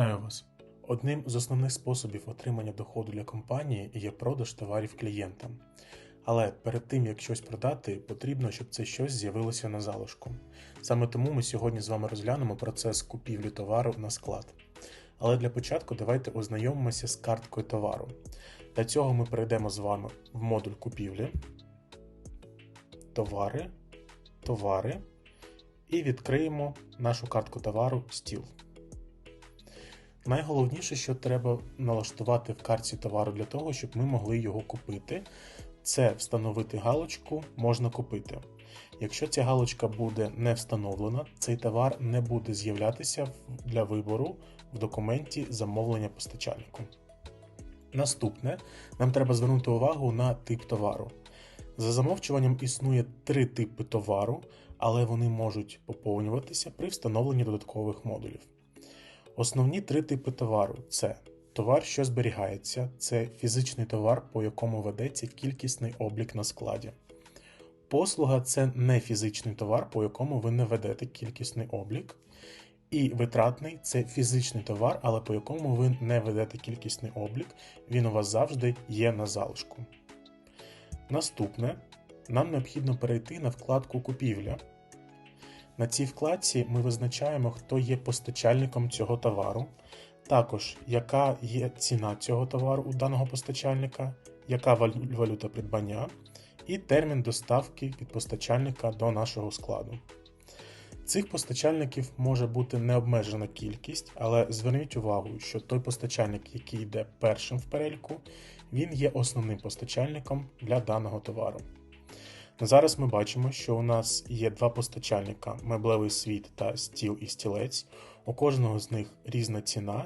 Вітаю вас! Одним з основних способів отримання доходу для компанії є продаж товарів клієнтам. Але перед тим як щось продати, потрібно, щоб це щось з'явилося на залишку. Саме тому ми сьогодні з вами розглянемо процес купівлі товару на склад. Але для початку давайте ознайомимося з карткою товару. Для цього ми перейдемо з вами в модуль купівлі, товари, товари і відкриємо нашу картку товару стіл. Найголовніше, що треба налаштувати в картці товару для того, щоб ми могли його купити, це встановити галочку можна купити. Якщо ця галочка буде не встановлена, цей товар не буде з'являтися для вибору в документі замовлення постачальнику. Наступне, нам треба звернути увагу на тип товару. За замовчуванням існує три типи товару, але вони можуть поповнюватися при встановленні додаткових модулів. Основні три типи товару це товар, що зберігається, це фізичний товар, по якому ведеться кількісний облік на складі. Послуга це не фізичний товар, по якому ви не ведете кількісний облік. І витратний це фізичний товар, але по якому ви не ведете кількісний облік, він у вас завжди є на залишку. Наступне, нам необхідно перейти на вкладку Купівля. На цій вкладці ми визначаємо, хто є постачальником цього товару, також яка є ціна цього товару у даного постачальника, яка валюта придбання і термін доставки від постачальника до нашого складу. Цих постачальників може бути необмежена кількість, але зверніть увагу, що той постачальник, який йде першим в переліку, він є основним постачальником для даного товару. Зараз ми бачимо, що у нас є два постачальника: меблевий світ та стіл і стілець. У кожного з них різна ціна,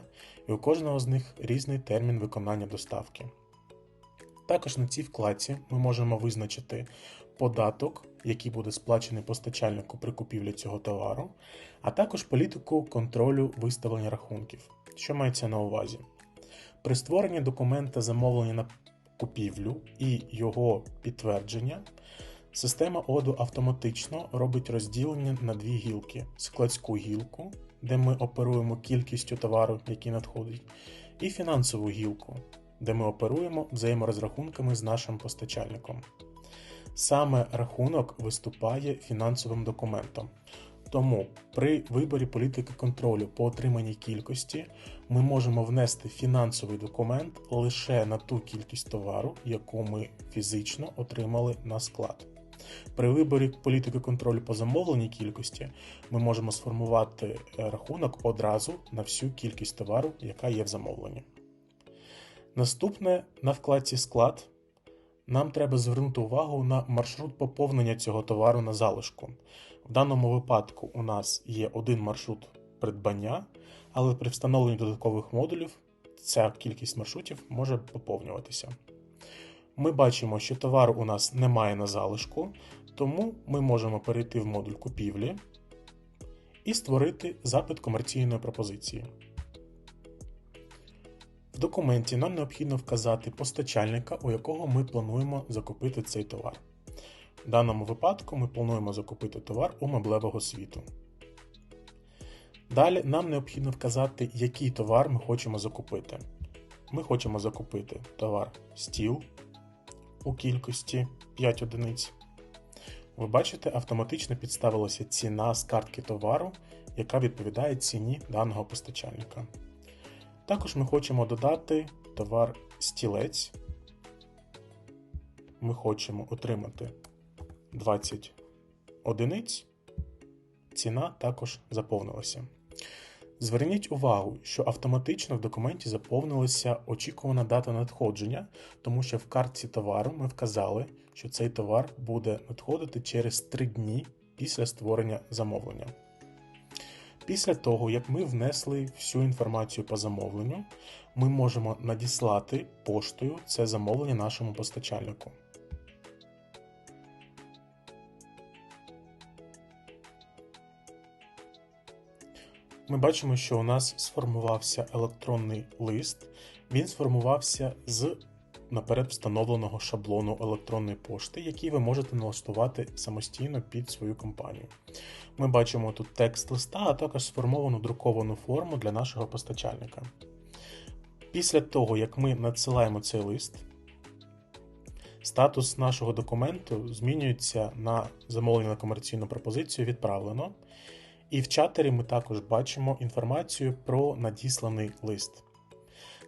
і у кожного з них різний термін виконання доставки. Також на цій вкладці ми можемо визначити податок, який буде сплачений постачальнику при купівлі цього товару, а також політику контролю виставлення рахунків, що мається на увазі. При створенні документа замовлення на купівлю і його підтвердження. Система оду автоматично робить розділення на дві гілки: складську гілку, де ми оперуємо кількістю товару, який надходить, і фінансову гілку, де ми оперуємо взаєморозрахунками з нашим постачальником. Саме рахунок виступає фінансовим документом. Тому при виборі політики контролю по отриманій кількості ми можемо внести фінансовий документ лише на ту кількість товару, яку ми фізично отримали на склад. При виборі політики контролю по замовленій кількості ми можемо сформувати е, рахунок одразу на всю кількість товару, яка є в замовленні. Наступне на вкладці склад нам треба звернути увагу на маршрут поповнення цього товару на залишку. В даному випадку у нас є один маршрут придбання, але при встановленні додаткових модулів ця кількість маршрутів може поповнюватися. Ми бачимо, що товару у нас немає на залишку, тому ми можемо перейти в модуль купівлі і створити запит комерційної пропозиції. В документі нам необхідно вказати постачальника, у якого ми плануємо закупити цей товар. В даному випадку ми плануємо закупити товар у меблевого світу. Далі нам необхідно вказати, який товар ми хочемо закупити. Ми хочемо закупити товар стіл у кількості 5 одиниць. Ви бачите, автоматично підставилася ціна з картки товару, яка відповідає ціні даного постачальника. Також ми хочемо додати товар стілець. Ми хочемо отримати 20 одиниць. Ціна також заповнилася. Зверніть увагу, що автоматично в документі заповнилася очікувана дата надходження, тому що в картці товару ми вказали, що цей товар буде надходити через 3 дні після створення замовлення. Після того, як ми внесли всю інформацію по замовленню, ми можемо надіслати поштою це замовлення нашому постачальнику. Ми бачимо, що у нас сформувався електронний лист. Він сформувався з наперед встановленого шаблону електронної пошти, який ви можете налаштувати самостійно під свою компанію. Ми бачимо тут текст листа, а також сформовану друковану форму для нашого постачальника. Після того, як ми надсилаємо цей лист, статус нашого документу змінюється на замовлення на комерційну пропозицію відправлено. І в чатері ми також бачимо інформацію про надісланий лист.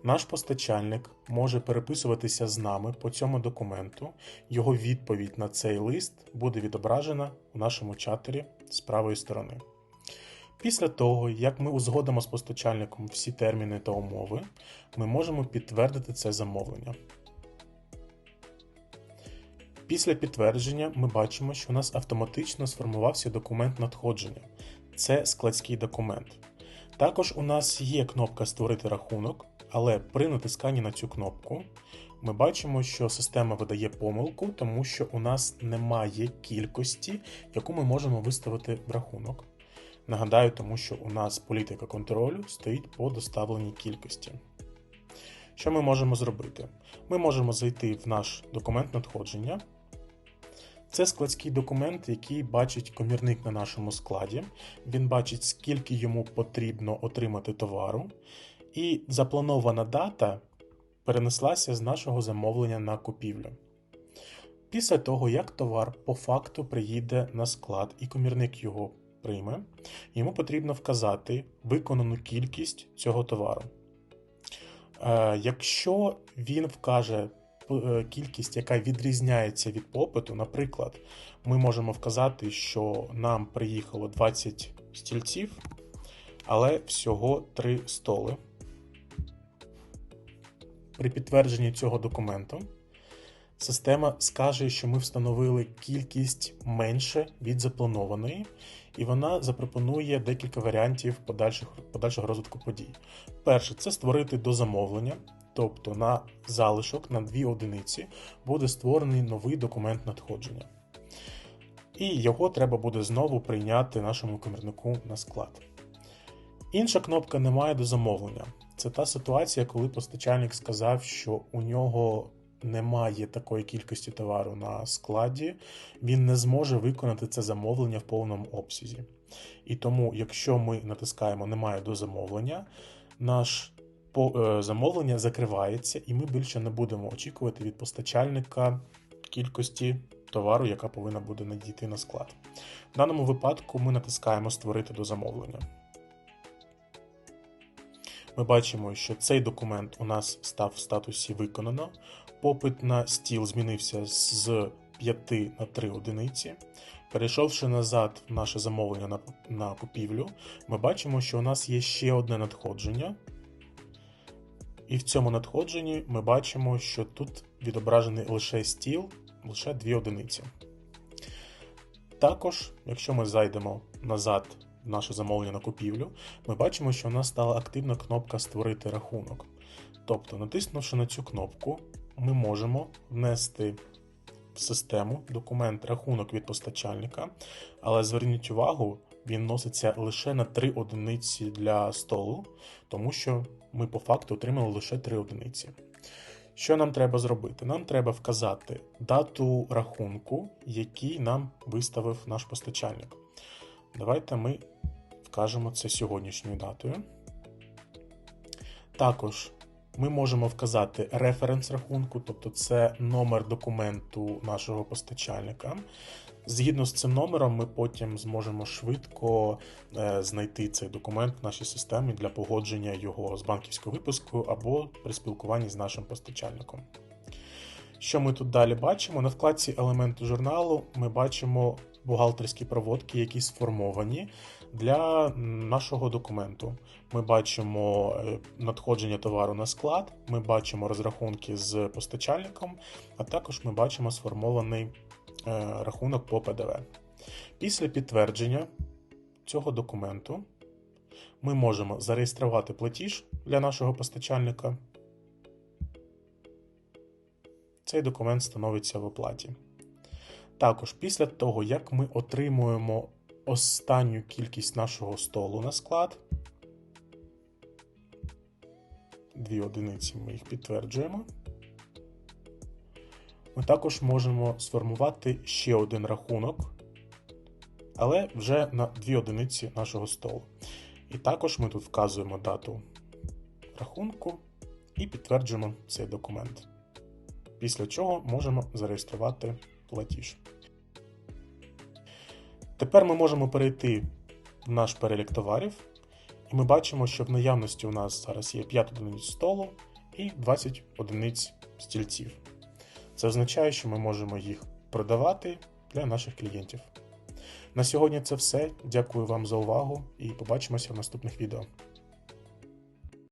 Наш постачальник може переписуватися з нами по цьому документу. Його відповідь на цей лист буде відображена у нашому чатері з правої сторони. Після того, як ми узгодимо з постачальником всі терміни та умови, ми можемо підтвердити це замовлення. Після підтвердження ми бачимо, що у нас автоматично сформувався документ надходження. Це складський документ. Також у нас є кнопка Створити рахунок, але при натисканні на цю кнопку ми бачимо, що система видає помилку, тому що у нас немає кількості, яку ми можемо виставити в рахунок. Нагадаю, тому що у нас політика контролю стоїть по доставленій кількості. Що ми можемо зробити? Ми можемо зайти в наш документ надходження. Це складський документ, який бачить комірник на нашому складі. Він бачить, скільки йому потрібно отримати товару, і запланована дата перенеслася з нашого замовлення на купівлю. Після того, як товар по факту приїде на склад і комірник його прийме, йому потрібно вказати виконану кількість цього товару. Е, якщо він вкаже кількість, яка відрізняється від попиту, наприклад, ми можемо вказати, що нам приїхало 20 стільців, але всього 3 столи. При підтвердженні цього документу система скаже, що ми встановили кількість менше від запланованої, і вона запропонує декілька варіантів подальших, подальшого розвитку подій. Перше, це створити до замовлення, тобто на залишок на дві одиниці буде створений новий документ надходження. І його треба буде знову прийняти нашому комірнику на склад. Інша кнопка немає до замовлення. Це та ситуація, коли постачальник сказав, що у нього немає такої кількості товару на складі, він не зможе виконати це замовлення в повному обсязі. І тому, якщо ми натискаємо Немає до замовлення, наш замовлення закривається, і ми більше не будемо очікувати від постачальника кількості товару, яка повинна буде надійти на склад. В даному випадку ми натискаємо Створити до замовлення. Ми бачимо, що цей документ у нас став в статусі виконано. Попит на стіл змінився з 5 на 3 одиниці. Перейшовши назад в наше замовлення на купівлю, ми бачимо, що у нас є ще одне надходження. І в цьому надходженні ми бачимо, що тут відображений лише стіл, лише 2 одиниці. Також, якщо ми зайдемо назад в наше замовлення на купівлю, ми бачимо, що у нас стала активна кнопка Створити рахунок. Тобто, натиснувши на цю кнопку, ми можемо внести в систему документ рахунок від постачальника, але зверніть увагу, він носиться лише на 3 одиниці для столу, тому що ми по факту отримали лише 3 одиниці. Що нам треба зробити? Нам треба вказати дату рахунку, який нам виставив наш постачальник. Давайте ми вкажемо це сьогоднішньою датою. Також ми можемо вказати референс рахунку, тобто це номер документу нашого постачальника. Згідно з цим номером, ми потім зможемо швидко е, знайти цей документ в нашій системі для погодження його з банківською випускою або при спілкуванні з нашим постачальником. Що ми тут далі бачимо? На вкладці елементи журналу ми бачимо бухгалтерські проводки, які сформовані для нашого документу. Ми бачимо е, надходження товару на склад, ми бачимо розрахунки з постачальником, а також ми бачимо сформований рахунок по ПДВ. Після підтвердження цього документу ми можемо зареєструвати платіж для нашого постачальника. Цей документ становиться в оплаті. Також після того, як ми отримуємо останню кількість нашого столу на склад, дві одиниці ми їх підтверджуємо. Ми також можемо сформувати ще один рахунок, але вже на дві одиниці нашого столу. І також ми тут вказуємо дату рахунку і підтверджуємо цей документ. Після чого можемо зареєструвати платіж. Тепер ми можемо перейти в наш перелік товарів, і ми бачимо, що в наявності у нас зараз є 5 одиниць столу і 20 одиниць стільців. Це означає, що ми можемо їх продавати для наших клієнтів. На сьогодні це все. Дякую вам за увагу і побачимося в наступних відео.